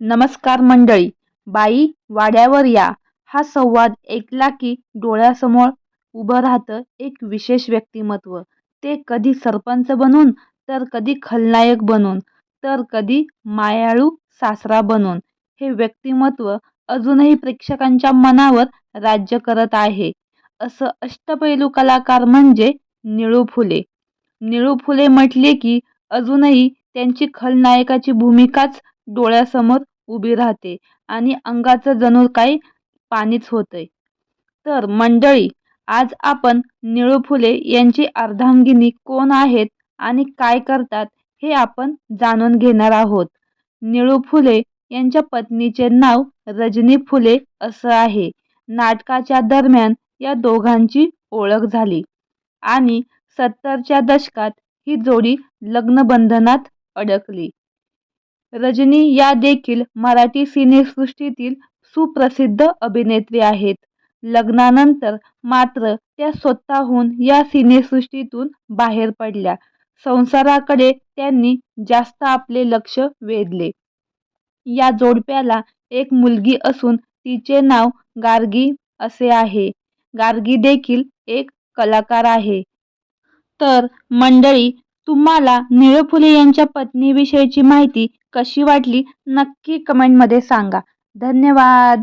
नमस्कार मंडळी. बाई वाड्यावर या. हा संवाद ऐकला की डोळ्यासमोर उभं राहतं एक विशेष व्यक्तिमत्व. ते कधी सरपंच बनून तर कधी खलनायक बनून तर कधी मायाळू सासरा बनून. हे व्यक्तिमत्व अजूनही प्रेक्षकांच्या मनावर राज्य करत आहे. असं अष्टपैलू कलाकार म्हणजे निळू फुले. निळू फुले म्हटले की अजूनही त्यांची खलनायकाची भूमिकाच डोळ्यासमोर उभी राहते आणि अंगाचं जणू काही पाणीच होतंय. तर मंडळी आज आपण निळू फुले यांची अर्धांगिनी कोण आहेत आणि काय करतात हे आपण जाणून घेणार आहोत. निळू फुले यांच्या पत्नीचे नाव रजनी फुले असं आहे. नाटकाच्या दरम्यान या दोघांची ओळख झाली. आणि सत्तरच्या दशकात ही जोडी लग्नबंधनात अडकली. रजनी या देखील मराठी सिनेसृष्टीतील सुप्रसिद्ध अभिनेत्री आहेत. लग्नानंतर मात्र त्या स्वतःहून या सिनेसृष्टीतून बाहेर पडल्या. संसाराकडे त्यांनी जास्त आपले लक्ष वेधले. या जोडप्याला एक मुलगी असून तिचे नाव गार्गी असे आहे. गार्गी देखील एक कलाकार आहे. तर मंडळी तुम्हाला निळफुले यांच्या पत्नीविषयीची माहिती कशी वाटली नक्की कमेंटमध्ये सांगा. धन्यवाद!